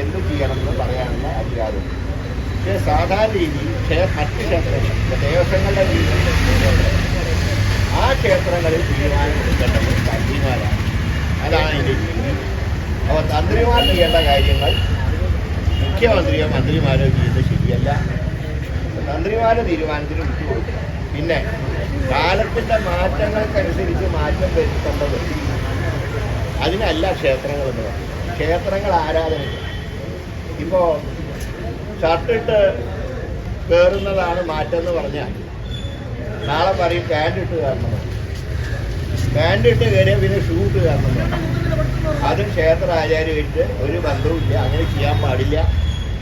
എന്ത് ചെയ്യണമെന്ന് പറയാനുള്ള അധികാരമുണ്ട്. പക്ഷേ സാധാരണ രീതിയിൽ മറ്റ് ക്ഷേത്രങ്ങൾ ദേവസ്വങ്ങളുടെ രീതിയിൽ ആ ക്ഷേത്രങ്ങളിൽ തീരുമാനമെടുക്കേണ്ടത് തന്ത്രിമാരാണ്. അതാണ് എന്റെ രീതി. അപ്പോൾ തന്ത്രിമാർ ചെയ്യേണ്ട കാര്യങ്ങൾ മുഖ്യമന്ത്രിയോ മന്ത്രിമാരോ ചെയ്യുന്നത് ശരിയല്ല. തന്ത്രിമാരുടെ തീരുമാനത്തിന് വിട്ടുകൊടുക്കുക പിന്നെ കാലത്തിന്റെ മാറ്റങ്ങൾക്കനുസരിച്ച് മാറ്റം വരുത്തേണ്ടത് അതിനല്ല ക്ഷേത്രങ്ങൾ എന്ന് പറയുന്നത്. ക്ഷേത്രങ്ങൾ ആരാധനയ്ക്ക് ഇപ്പോൾ ഷർട്ടിട്ട് കയറുന്നതാണ് മാറ്റം എന്ന് പറഞ്ഞാൽ. നാളെ പറയും പാന്റ് ഇട്ട് കയറണം പാന്റ് ഇട്ട് കയറിയാൽ പിന്നെ ഷൂ ഇട്ട് കയറണം അതും ക്ഷേത്ര ആചാര്യമായിട്ട് ഒരു ബന്ധവുമില്ല അങ്ങനെ ചെയ്യാൻ പാടില്ല.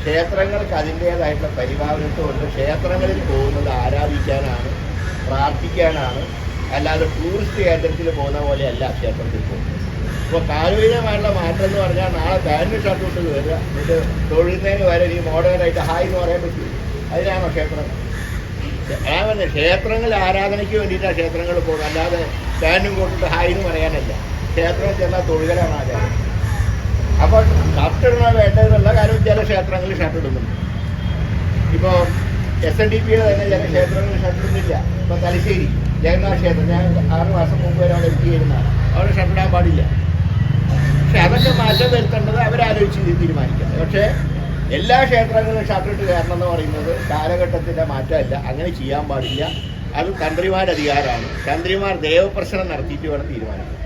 ക്ഷേത്രങ്ങൾക്ക് അതിന്റേതായിട്ടുള്ള പരിപാലനത്വമുണ്ട് ക്ഷേത്രങ്ങളിൽ പോകുന്നത് ആരാധിക്കാനാണ് പ്രാർത്ഥിക്കാനാണ്. അല്ലാതെ ടൂറിസ്റ്റ് കേന്ദ്രത്തിൽ പോകുന്ന പോലെയല്ല ക്ഷേത്രത്തിൽ പോകുന്നത്. ഇപ്പോൾ കാലുവിധമായിട്ടുള്ള മാറ്റം എന്ന് പറഞ്ഞാൽ നാളെ ബാനിന് ഷർട്ട് ഇട്ട് വരിക. എന്നിട്ട് തൊഴുന്നതിന് വരെ ഈ മോഡേണായിട്ട് ഹായ് എന്ന് പറയാൻ പറ്റും. അതിനാണോ ക്ഷേത്രം ഞാൻ ക്ഷേത്രങ്ങൾ ആരാധനയ്ക്ക് വേണ്ടിയിട്ടാണ് ക്ഷേത്രങ്ങൾ പോകുന്നത്. അല്ലാതെ ബാനും കൊണ്ടിട്ട് ഹായ് എന്ന് പറയാനല്ല. ക്ഷേത്രം ചെന്നാൽ തൊഴുകലാണ് ആചാരം. അപ്പോൾ ഷർട്ട് ഇടണ വേണ്ടതെന്നുള്ള കാര്യം ചില ക്ഷേത്രങ്ങളിൽ ഷർട്ട് ഇടുന്നുണ്ട്. ഇപ്പോൾ എസ് എൻ ഡി പിയുടെ തന്നെ ചില ക്ഷേത്രങ്ങളിൽ ഷർട്ട് ഇടുന്നില്ല. തലശ്ശേരി ജഗന്നാഥ ക്ഷേത്രം. ഞാൻ ആറ് മാസം മുമ്പ് വരെ അവിടെ എത്തി ചെയ്യുന്നതാണ് അവിടെ ഷർട്ട് ഇടാൻ പാടില്ല. മാറ്റം വരുത്തേണ്ടത് അവരാലോചിച്ച് തീരുമാനിക്കാം പക്ഷേ എല്ലാ ക്ഷേത്രങ്ങളിലും ഷട്ടറിട്ട് കയറണം എന്ന് പറയുന്നത് കാലഘട്ടത്തിന്റെ മാറ്റമല്ല. അങ്ങനെ ചെയ്യാൻ പാടില്ല. അത് തന്ത്രിമാരുടെ അധികാരമാണ് തന്ത്രിമാർ ദേവപ്രശ്നം നടത്തിയിട്ട് വേണം തീരുമാനിക്കാൻ.